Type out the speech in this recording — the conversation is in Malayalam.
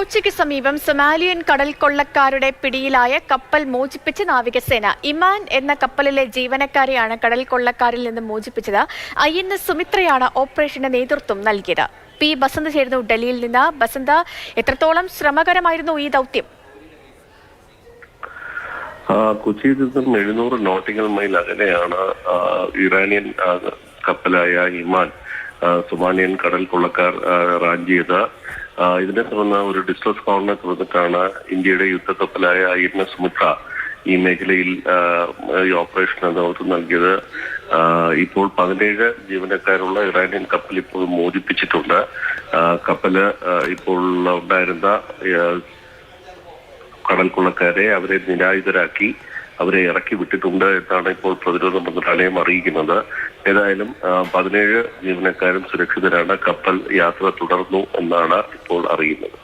കൊച്ചിക്ക് സമീപം സൊമാലിയൻ കടൽ കൊള്ളക്കാരുടെ പിടിയിലായ കപ്പൽ മോചിപ്പിച്ച നാവികസേന. ഇമാൻ എന്ന കപ്പലിലെ ജീവനക്കാരെയാണ് കടൽ കൊള്ളക്കാരിൽ നിന്ന് മോചിപ്പിച്ചത്. ഐ എൻ എസ് സുമിത്രയാണ് ഓപ്പറേഷന് നേതൃത്വം നൽകിയത്. പി ബസന്ത് ചേരുന്നു ഡൽഹിയിൽ നിന്ന്. ബസന്ത എത്രത്തോളം ശ്രമകരമായിരുന്നു ഈ ദൗത്യം? കൊച്ചിയിൽ നിന്നും എഴുന്നൂറ് നോട്ടിക്കൽ മൈൽ അകലെയാണ് ഇറാനിയൻ കപ്പലായ ഇമാൻ സൊമാലിയൻ കടൽ കൊള്ളക്കാർ ആ, റാഞ്ചിയത്. ആ, ഇതിനെ തുടർന്ന് ഒരു ഡിസ്ട്രസ് കോളിനെ തുടർന്നിട്ടാണ് ഇന്ത്യയുടെ യുദ്ധക്കപ്പലായ ഐ എൻ എസ് മുട്ട ഈ മേഖലയിൽ ഈ ഓപ്പറേഷന് നേതൃത്വം നൽകിയത്. ഇപ്പോൾ പതിനേഴ് ജീവനക്കാരുള്ള ഇറാനിയൻ കപ്പൽ ഇപ്പോൾ മോചിപ്പിച്ചിട്ടുണ്ട്. കപ്പൽ ഇപ്പോൾ ഉണ്ടായിരുന്ന ആ, കടൽ അവരെ നിരായുധരാക്കി അവരെ ഇറക്കി വിട്ടിട്ടുണ്ട് എന്നാണ് ഇപ്പോൾ പ്രതിരോധ മന്ത്രാലയം അറിയിക്കുന്നത്. ഏതായാലും പതിനേഴ് ജീവനക്കാരും സുരക്ഷിതരാണ്. കപ്പൽ യാത്ര തുടർന്നു എന്നാണ് ഇപ്പോൾ അറിയുന്നത്.